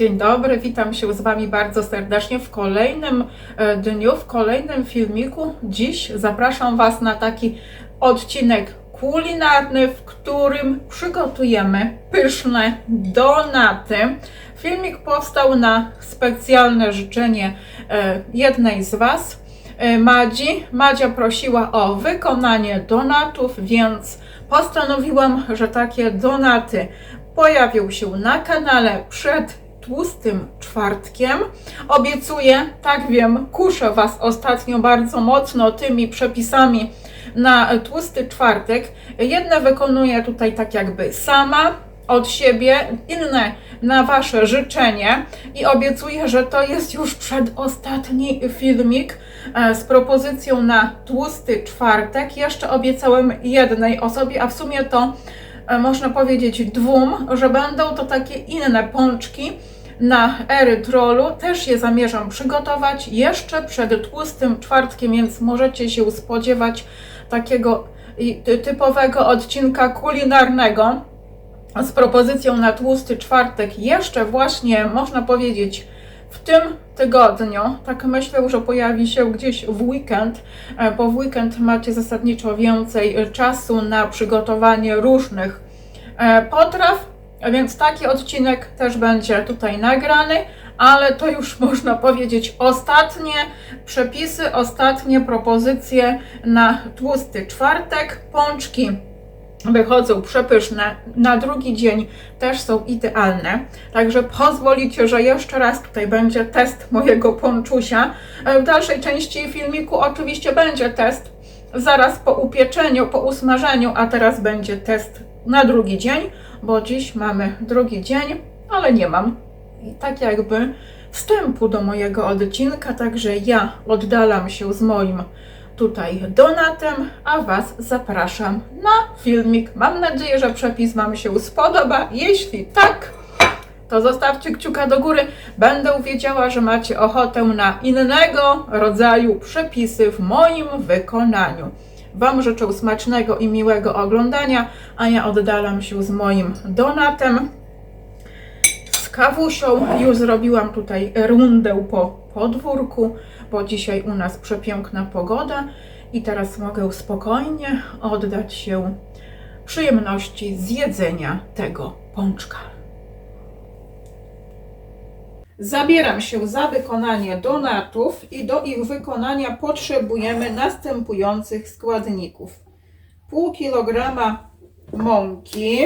Dzień dobry, witam się z Wami bardzo serdecznie w kolejnym e, dniu, w kolejnym filmiku. Dziś zapraszam Was na taki odcinek kulinarny, w którym przygotujemy pyszne donaty. Filmik powstał na specjalne życzenie e, jednej z Was, e, Madzi. Madzia prosiła o wykonanie donatów, więc postanowiłam, że takie donaty pojawią się na kanale przed tłustym czwartkiem. Obiecuję, tak wiem, kuszę Was ostatnio bardzo mocno tymi przepisami na tłusty czwartek. Jedne wykonuję tutaj tak jakby sama od siebie, inne na Wasze życzenie i obiecuję, że to jest już przedostatni filmik e, z propozycją na tłusty czwartek. Jeszcze obiecałem jednej osobie, a w sumie to e, można powiedzieć dwóm, że będą to takie inne pączki na erytrolu. Też je zamierzam przygotować jeszcze przed tłustym czwartkiem, więc możecie się spodziewać takiego typowego odcinka kulinarnego z propozycją na tłusty czwartek jeszcze właśnie można powiedzieć w tym tygodniu. Tak myślę, że pojawi się gdzieś w weekend, e, bo w weekend macie zasadniczo więcej czasu na przygotowanie różnych e, potraw, więc taki odcinek też będzie tutaj nagrany, ale to już można powiedzieć ostatnie przepisy, ostatnie propozycje na tłusty czwartek. Pączki wychodzą przepyszne, na drugi dzień też są idealne. Także pozwolicie, że jeszcze raz tutaj będzie test mojego ponczusia. E, W dalszej części filmiku oczywiście będzie test zaraz po upieczeniu, po usmażeniu, a teraz będzie test na drugi dzień, bo dziś mamy drugi dzień, ale nie mam tak jakby wstępu do mojego odcinka, także ja oddalam się z moim tutaj donatem, a Was zapraszam na filmik. Mam nadzieję, że przepis Wam się spodoba. Jeśli tak, to zostawcie kciuka do góry. Będę wiedziała, że macie ochotę na innego rodzaju przepisy w moim wykonaniu. Wam życzę smacznego i miłego oglądania, a ja oddalam się z moim donatem kawusią. Już zrobiłam tutaj rundę po podwórku, bo dzisiaj u nas przepiękna pogoda i teraz mogę spokojnie oddać się przyjemności zjedzenia tego pączka. Zabieram się za wykonanie donatów i do ich wykonania potrzebujemy następujących składników. Pół kilograma mąki,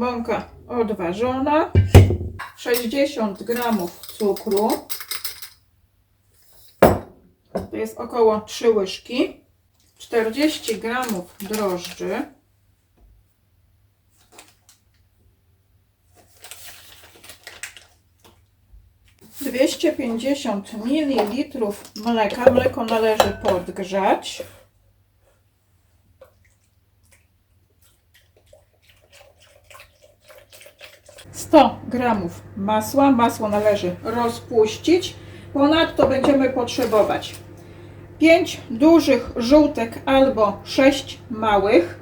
mąka odważona, 60 gramów cukru, to jest około 3 łyżki, 40 gramów drożdży, Dwieście pięćdziesiąt mililitrów mleka. Mleko należy podgrzać. 100 gramów masła. Masło należy rozpuścić. Ponadto będziemy potrzebować 5 dużych żółtek albo 6 małych,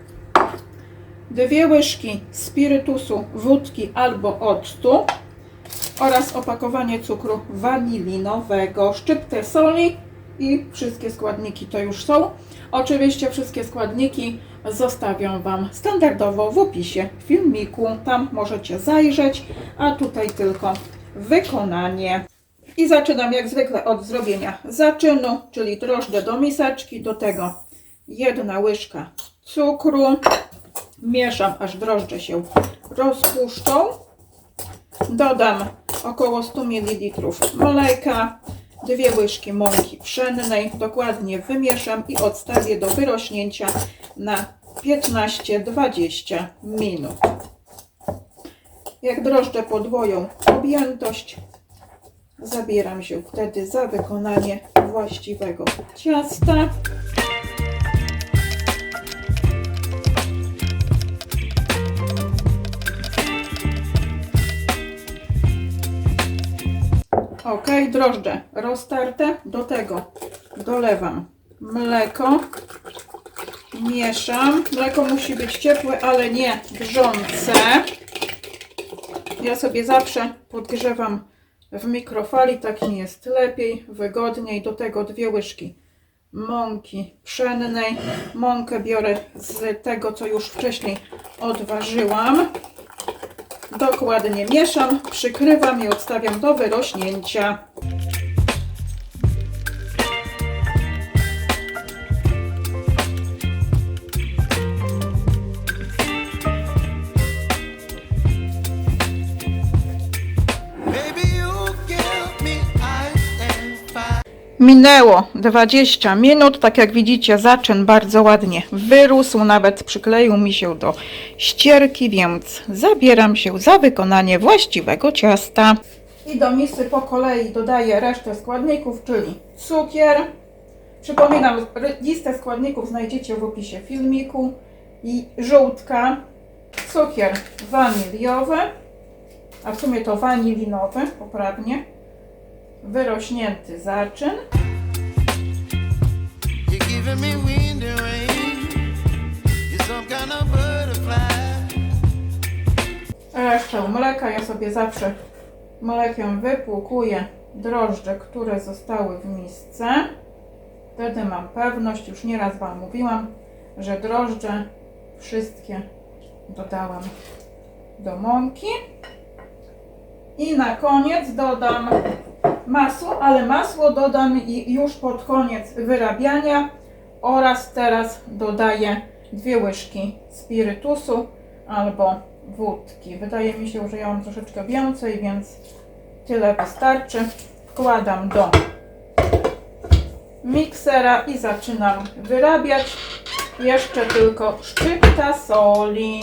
dwie łyżki spirytusu wódki albo octu oraz opakowanie cukru wanilinowego, szczyptę soli i wszystkie składniki to już są. Oczywiście wszystkie składniki zostawiam Wam standardowo w opisie filmiku. Tam możecie zajrzeć, a tutaj tylko wykonanie. I zaczynam jak zwykle od zrobienia zaczynu, czyli drożdże do miseczki, do tego jedna łyżka cukru. Mieszam, aż drożdże się rozpuszczą. Dodam około 100 ml mleka, dwie łyżki mąki pszennej. Dokładnie wymieszam i odstawię do wyrośnięcia na 15-20 minut. Jak drożdże podwoją objętość, zabieram się wtedy za wykonanie właściwego ciasta. Ok, drożdże roztarte. Do tego dolewam mleko. Mieszam. Mleko musi być ciepłe, ale nie grzące. Ja sobie zawsze podgrzewam w mikrofali, tak mi jest lepiej, wygodniej. Do tego dwie łyżki mąki pszennej. Mąkę biorę z tego, co już wcześniej odważyłam. Dokładnie mieszam, przykrywam i odstawiam do wyrośnięcia. Minęło 20 minut, tak jak widzicie zaczyn bardzo ładnie wyrósł, nawet przykleił mi się do ścierki, więc zabieram się za wykonanie właściwego ciasta. I do misy po kolei dodaję resztę składników, czyli cukier. Przypominam, listę składników znajdziecie w opisie filmiku. I żółtka, cukier waniliowy, a w sumie to wanilinowy, poprawnie wyrośnięty zaczyn, resztę mleka. Ja sobie zawsze mlekiem wypłukuję drożdże, które zostały w misce. Wtedy mam pewność, już nieraz Wam mówiłam, że drożdże wszystkie dodałam do mąki. I na koniec dodam masło, ale masło dodam już pod koniec wyrabiania oraz teraz dodaję dwie łyżki spirytusu albo wódki. Wydaje mi się, że ja mam troszeczkę więcej, więc tyle wystarczy. Wkładam do miksera i zaczynam wyrabiać. Jeszcze tylko szczypta soli.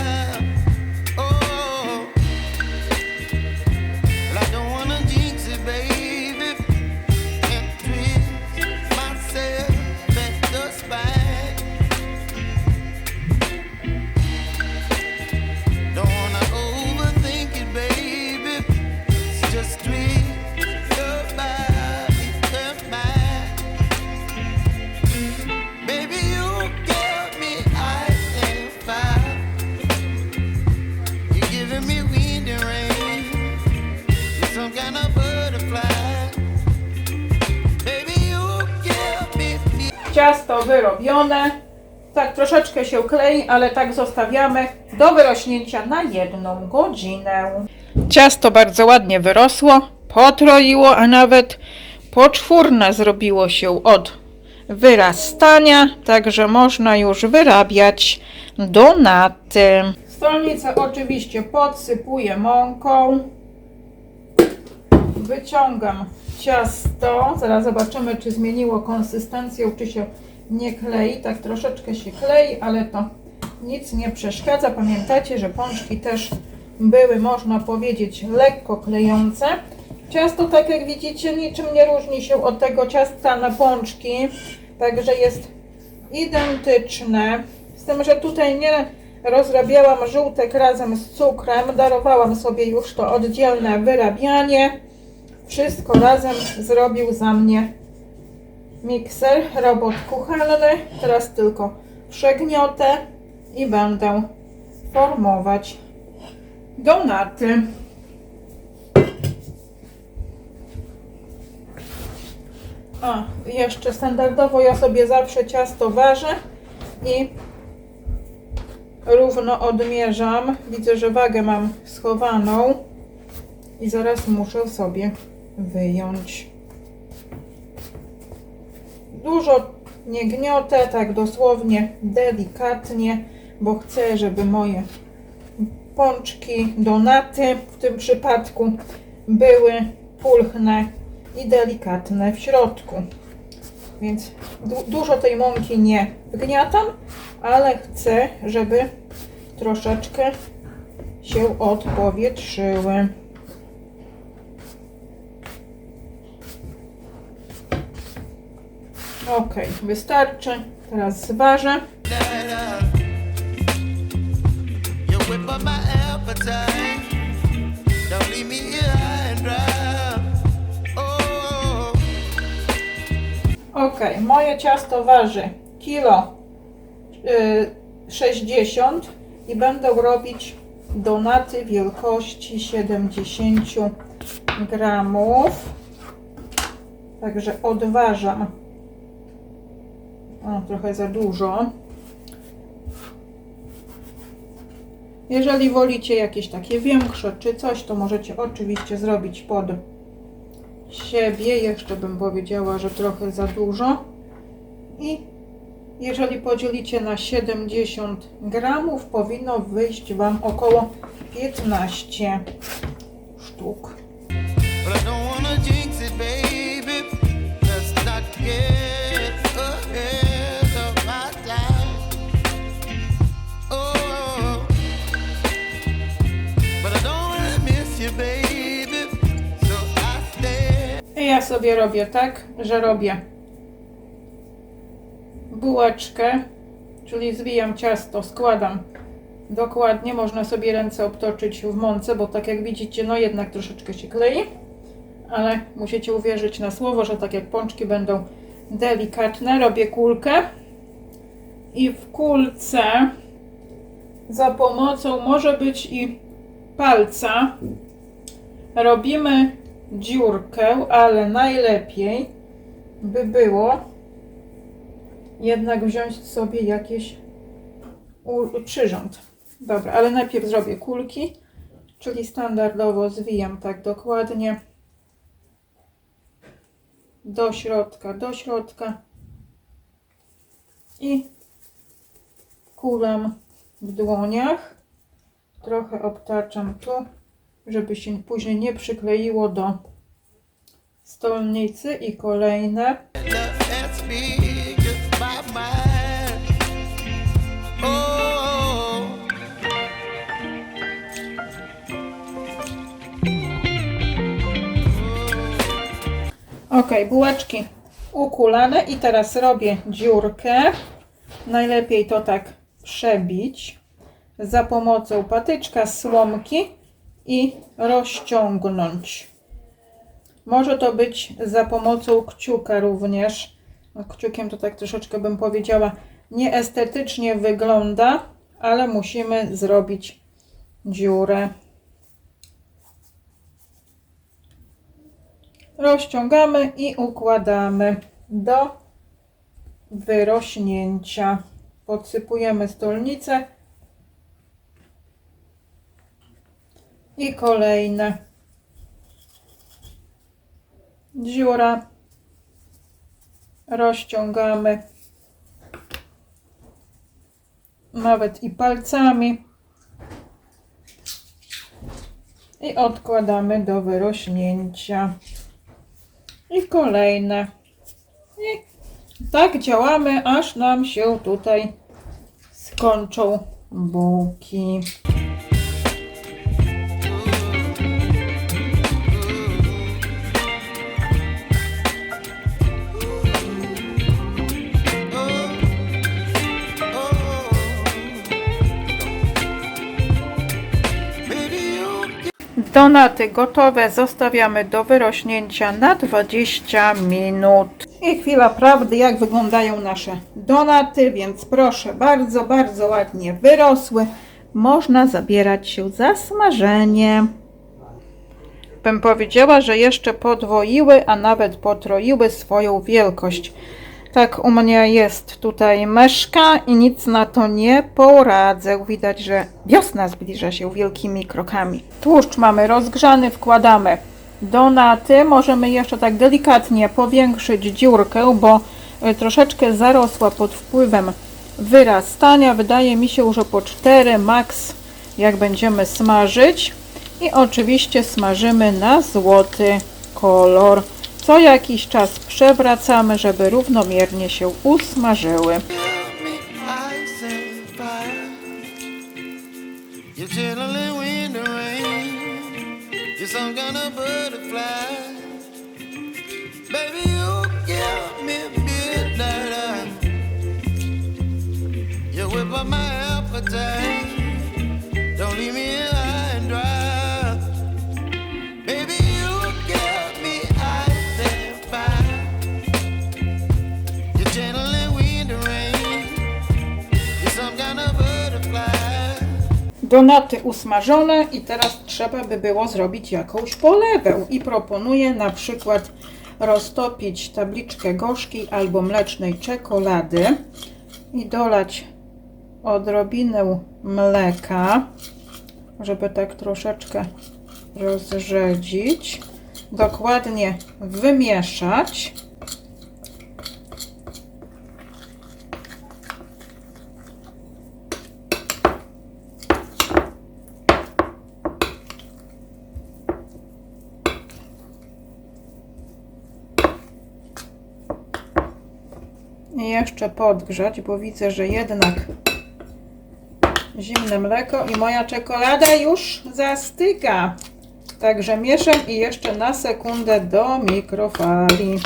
Ciasto wyrobione. Tak troszeczkę się klei, ale tak zostawiamy do wyrośnięcia na jedną godzinę. Ciasto bardzo ładnie wyrosło, potroiło, a nawet poczwórne zrobiło się od wyrastania, także można już wyrabiać donaty. Stolnicę oczywiście podsypuję mąką. Wyciągam ciasto. Zaraz zobaczymy, czy zmieniło konsystencję, czy się nie klei. Tak troszeczkę się klei, ale to nic nie przeszkadza. Pamiętacie, że pączki też były, można powiedzieć, lekko klejące. Ciasto, tak jak widzicie, niczym nie różni się od tego ciasta na pączki, także jest identyczne. Z tym, że tutaj nie rozrabiałam żółtek razem z cukrem, darowałam sobie już to oddzielne wyrabianie. Wszystko razem zrobił za mnie mikser, robot kuchenny. Teraz tylko przegniotę i będę formować donaty. A, jeszcze standardowo ja sobie zawsze ciasto ważę i równo odmierzam. Widzę, że wagę mam schowaną i zaraz muszę sobie wyjąć. Dużo nie gniotę, tak dosłownie delikatnie, bo chcę, żeby moje pączki, donaty w tym przypadku były pulchne i delikatne w środku. Więc du- dużo tej mąki nie wgniatam, ale chcę, żeby troszeczkę się odpowietrzyły. Ok, wystarczy. Teraz zważę. Ok, moje ciasto waży kilo y, 60 i będę robić donaty wielkości 70 gramów. Także odważam. O, trochę za dużo. Jeżeli wolicie jakieś takie większe czy coś, to możecie oczywiście zrobić pod siebie. Jeszcze bym powiedziała, że trochę za dużo. I jeżeli podzielicie na 70 gramów, powinno wyjść Wam około 15 sztuk. Ja sobie robię tak, że robię bułeczkę, czyli zwijam ciasto, składam dokładnie. Można sobie ręce obtoczyć w mące, bo tak jak widzicie, no jednak troszeczkę się klei, ale musicie uwierzyć na słowo, że tak jak pączki będą delikatne, robię kulkę i w kulce za pomocą może być i palca robimy dziurkę, ale najlepiej by było jednak wziąć sobie jakiś przyrząd. Dobra, ale najpierw zrobię kulki, czyli standardowo zwijam tak dokładnie do środka, do środka i kulam w dłoniach. Trochę obtaczam tu, żeby się później nie przykleiło do stolnicy i kolejne. Ok, bułeczki ukulane i teraz robię dziurkę. Najlepiej to tak przebić za pomocą patyczka, słomki i rozciągnąć. Może to być za pomocą kciuka również. Kciukiem to tak troszeczkę bym powiedziała nieestetycznie wygląda, ale musimy zrobić dziurę. rozciągamy i układamy do wyrośnięcia. Podsypujemy stolnicę i kolejne. Dziura. Rozciągamy. Nawet i palcami. I odkładamy do wyrośnięcia. I kolejne. I tak działamy, aż nam się tutaj skończą bułki. Donaty gotowe zostawiamy do wyrośnięcia na 20 minut. I chwila prawdy, jak wyglądają nasze donaty, więc proszę bardzo, bardzo ładnie wyrosły. Można zabierać się za smażenie. Bym powiedziała, że jeszcze podwoiły, a nawet potroiły swoją wielkość. Tak u mnie jest tutaj myszka i nic na to nie poradzę. Widać, że wiosna zbliża się wielkimi krokami. Tłuszcz mamy rozgrzany, wkładamy donaty. Możemy jeszcze tak delikatnie powiększyć dziurkę, bo y, troszeczkę zarosła pod wpływem wyrastania. Wydaje mi się, że po 4 max jak będziemy smażyć. I oczywiście smażymy na złoty kolor. Co jakiś czas przewracamy, żeby równomiernie się usmażyły. give me ice and Donaty usmażone i teraz trzeba by było zrobić jakąś polewę i proponuję na przykład roztopić tabliczkę gorzkiej albo mlecznej czekolady i dolać odrobinę mleka, żeby tak troszeczkę rozrzedzić, dokładnie wymieszać. I jeszcze podgrzać, bo widzę, że jednak zimne mleko i moja czekolada już zastyga. Także mieszam i jeszcze na sekundę do mikrofali.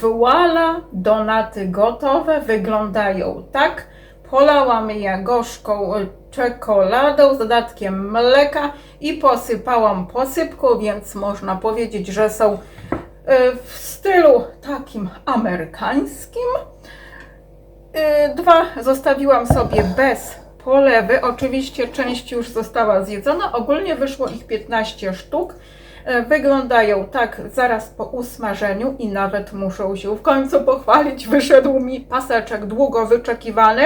Voila, donaty gotowe, wyglądają tak. Polałam je gorzką czekoladą z dodatkiem mleka i posypałam posypką, więc można powiedzieć, że są y, w stylu takim amerykańskim. Y, Dwa zostawiłam sobie bez polewy. Oczywiście część już została zjedzona. Ogólnie wyszło ich 15 sztuk. E, Wyglądają tak zaraz po usmażeniu i nawet muszę się w końcu pochwalić. Wyszedł mi paseczek długo wyczekiwany.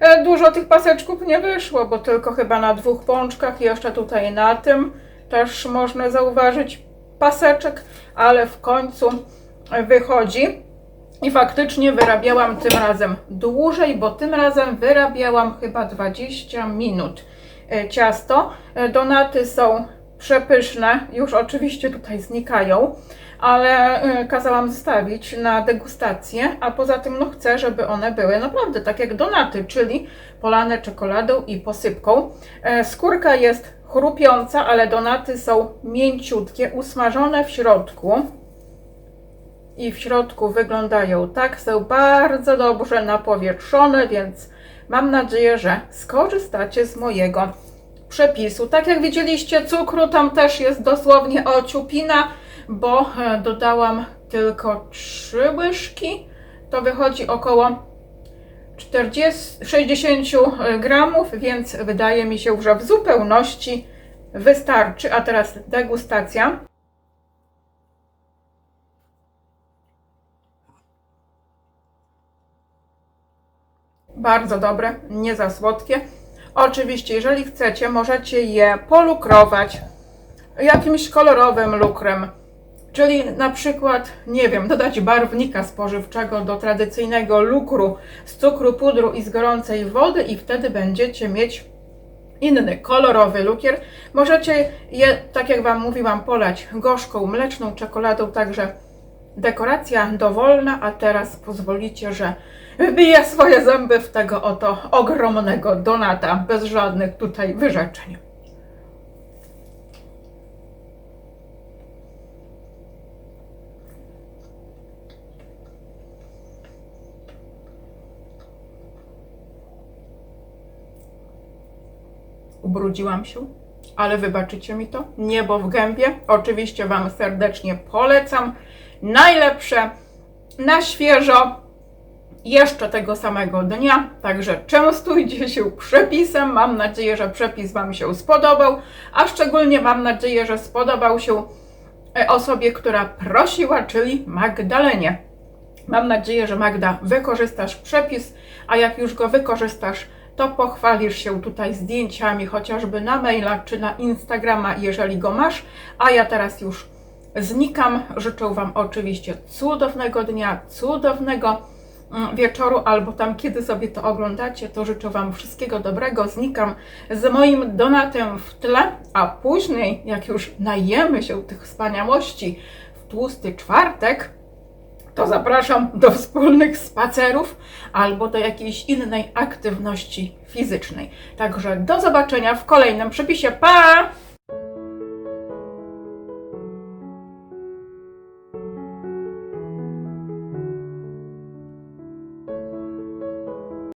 E, Dużo tych paseczków nie wyszło, bo tylko chyba na dwóch pączkach i jeszcze tutaj na tym też można zauważyć paseczek, ale w końcu wychodzi. I faktycznie wyrabiałam tym razem dłużej, bo tym razem wyrabiałam chyba 20 minut e, ciasto. Donaty są przepyszne, już oczywiście tutaj znikają, ale e, kazałam zostawić na degustację, a poza tym no chcę, żeby one były naprawdę tak jak donaty, czyli polane czekoladą i posypką. E, Skórka jest chrupiąca, ale donaty są mięciutkie, usmażone w środku i w środku wyglądają tak, są bardzo dobrze napowietrzone, więc mam nadzieję, że skorzystacie z mojego przepisu. Tak jak widzieliście, cukru tam też jest dosłownie ociupina, bo e, dodałam tylko 3 łyżki. To wychodzi około 40, 60 gramów, więc wydaje mi się, że w zupełności wystarczy. A teraz degustacja. Bardzo dobre, nie za słodkie. Oczywiście, jeżeli chcecie, możecie je polukrować jakimś kolorowym lukrem. Czyli na przykład, nie wiem, dodać barwnika spożywczego do tradycyjnego lukru z cukru, pudru i z gorącej wody i wtedy będziecie mieć inny kolorowy lukier. Możecie je, tak jak Wam mówiłam, polać gorzką, mleczną czekoladą, także dekoracja dowolna, a teraz pozwolicie, że wybiję swoje zęby w tego oto ogromnego donata, bez żadnych tutaj wyrzeczeń. Ubrudziłam się, ale wybaczycie mi to. Niebo w gębie. Oczywiście Wam serdecznie polecam. Najlepsze, na świeżo. Jeszcze tego samego dnia. Także częstujcie się przepisem. Mam nadzieję, że przepis Wam się spodobał, a szczególnie mam nadzieję, że spodobał się e, osobie, która prosiła, czyli Magdalenie. Mam nadzieję, że Magda wykorzystasz przepis, a jak już go wykorzystasz, to pochwalisz się tutaj zdjęciami, chociażby na maila czy na Instagrama, jeżeli go masz. A ja teraz już znikam. Życzę Wam oczywiście cudownego dnia, cudownego wieczoru, albo tam, kiedy sobie to oglądacie, to życzę Wam wszystkiego dobrego. Znikam z moim donatem w tle, a później, jak już najemy się tych wspaniałości w tłusty czwartek, to zapraszam do wspólnych spacerów albo do jakiejś innej aktywności fizycznej. Także do zobaczenia w kolejnym przepisie. Pa!